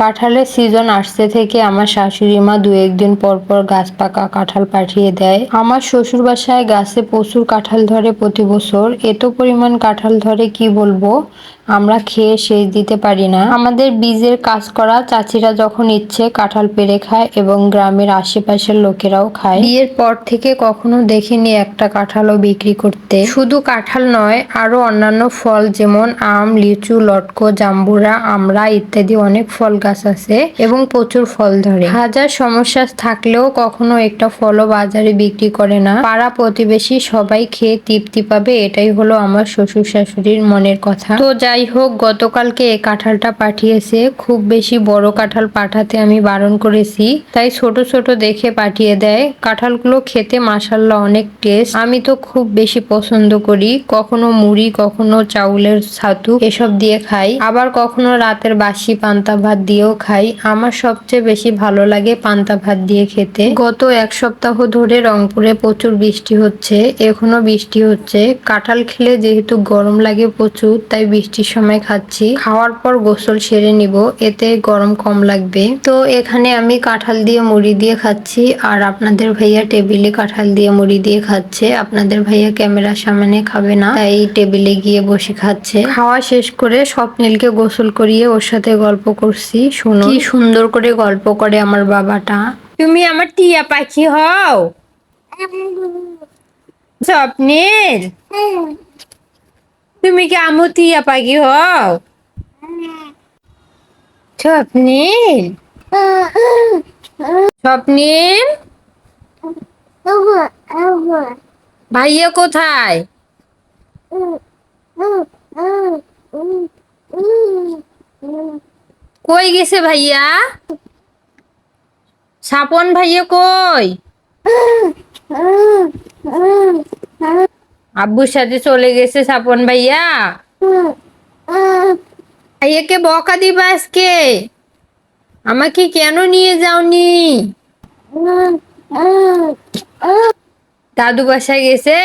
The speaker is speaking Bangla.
কাঁঠালের সিজন আসতে থেকে আমার শাশুড়ি মা দু একদিন পর পর গাছ পাকা কাঁঠাল পাঠিয়ে দেয়। আমার শ্বশুর বাসায় গাছে প্রচুর কাঁঠাল ধরে প্রতি বছর। এত পরিমাণ কাঁঠাল ধরে কি বলব? আমরা খেয়ে শেষ দিতে পারি না। আমাদের বীজের কাজ করা চাচিরা যখন ইচ্ছে কাঁঠাল পেরে খায় এবং গ্রামের আশেপাশের লোকেরাও খায়। বিয়ের পর থেকে কখনো দেখিনি একটা কাঁঠালও বিক্রি করতে। শুধু কাঁঠাল নয় আরও অন্যান্য ফল যেমন আম, লিচু, লটকো, জাম্বুরা, আমড়া ইত্যাদি অনেক ফল গাছ আছে এবং প্রচুর ফল ধরে। হাজার সমস্যা থাকলেও কখনো একটা ফলও বাজারে বিক্রি করে না। পাড়া প্রতিবেশী সবাই খেয়ে তৃপ্তি পাবে, এটাই হলো আমার শ্বশুর শাশুড়ির মনের কথা। তো যাই হোক, গতকালকে এই কাঁঠালটা পাঠিয়েছে। খুব বেশি বড় কাঁঠাল পাঠাতে আমি বারণ করেছি। তাই ছোট ছোট দেখে পাঠিয়ে দেয়। কাঁঠালগুলো খেতে মাসাল্লাহ অনেক টেস্ট। আমি তো খুব বেশি পছন্দ করি। কখনো মুড়ি, কখনো চাউলের ছাতু এসব দিয়ে খাই। আবার কখনো রাতের বাসি পান্তা ভাত দিয়েও খাই। আমার সবচেয়ে বেশি ভালো লাগে পান্তা ভাত দিয়ে খেতে। গত এক সপ্তাহ ধরে রংপুরে প্রচুর বৃষ্টি হচ্ছে। এখনও বৃষ্টি হচ্ছে। কাঁঠাল খেলে যেহেতু গরম লাগে প্রচুর, তাই বৃষ্টির সময় খাচ্ছি। খাওয়ার পর গোসল সেরে নিব, এতে গরম কম লাগবে। তো এখানে আমি কাঁঠাল দিয়ে মুড়ি দিয়ে খাচ্ছি, আর আপনাদের ভাইয়া টেবিলে কাঁঠাল দিয়ে মুড়ি দিয়ে খাচ্ছে। আপনাদের ভাইয়া ক্যামেরার সামনে খাবে না, তাই টেবিলে গিয়ে বসে খাচ্ছে। খাওয়া শেষ করে স্বপ্নীলকে গোসল করিয়ে ওর সাথে গল্প করছি। শোনো। কি সুন্দর করে গল্প করে আমার বাবাটা। তুমি আমার টিয়া পাখি হও। স্বপ্নীল। তুমি কি আমু টিয়া পাখি হও? স্বপ্নীল? স্বপ্নীল? ভাইয়া কোথায়? কই গেছে ভাইয়া? সাপন ভাইয়া কই? আব্বুর সাথে চলে গেছে সাপন ভাইয়া। ভাইয়াকে বকা দিবা আজকে? আমাকে কেন নিয়ে যাওনি? দাদু বাসায় গেছে?